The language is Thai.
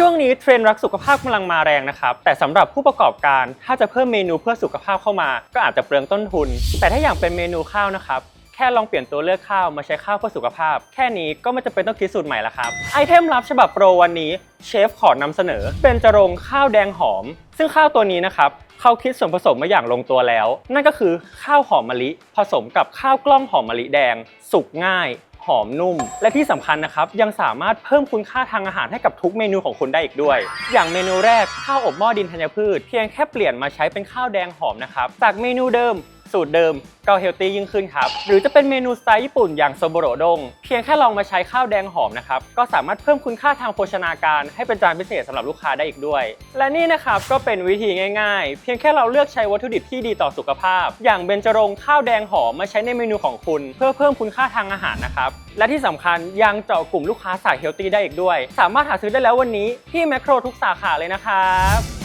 ช่วงนี้เทรนด์รักสุขภาพกำลังมาแรงนะครับ แต่สำหรับผู้ประกอบการถ้าจะเพิ่มเมนูเพื่อสุขภาพเข้ามา ก็อาจจะเปลืองต้นทุน แต่ถ้าอย่างเป็นเมนูข้าวนะครับแค่ลองเปลี่ยนตัวเลือกข้าวมาใช้ข้าวเพื่อสุขภาพ แค่นี้ก็ไม่จำเป็นต้องคิดสูตรใหม่ละครับ ไอเทมลับฉบับโปรวันนี้เชฟขอนำเสนอ เป็นจรงข้าวแดงหอม ซึ่งข้าวตัวนี้นะครับเขาคิดส่วนผสมมาอย่างลงตัวแล้ว นั่นก็คือข้าวหอมมะลิ ผสมกับข้าวกล้องหอมมะลิแดง สุกง่าย หอมนุ่ม และที่สำคัญนะครับ ยังสามารถเพิ่มคุณค่าทางอาหารให้กับทุกเมนูของคุณได้อีกด้วย อย่างเมนูแรกข้าวอบหม้อดินธัญพืช เพียงแค่เปลี่ยนมาใช้เป็นข้าวแดงหอมนะครับจากเมนูเดิม สูตรเดิมก็เฮลตี้ยิ่งขึ้นครับ หรือจะเป็นเมนูสไตล์ญี่ปุ่นอย่างโซโบโรดง เพียงแค่ลองมาใช้ข้าวแดงหอมนะครับ ก็สามารถเพิ่มคุณค่าทางโภชนาการ ให้เป็นจานพิเศษสำหรับลูกค้าได้อีกด้วย และนี่นะครับก็เป็นวิธีง่ายๆ เพียงแค่เราเลือกใช้วัตถุดิบที่ดีต่อสุขภาพ อย่างเบญจรงข้าวแดงหอมมาใช้ในเมนูของคุณ เพื่อเพิ่มคุณค่าทางอาหารนะครับและที่สำคัญยังเจาะกลุ่มลูกค้าสายเฮลตี้ได้อีกด้วย สามารถหาซื้อได้แล้ววันนี้ที่แมคโครทุกสาขาเลยนะครับ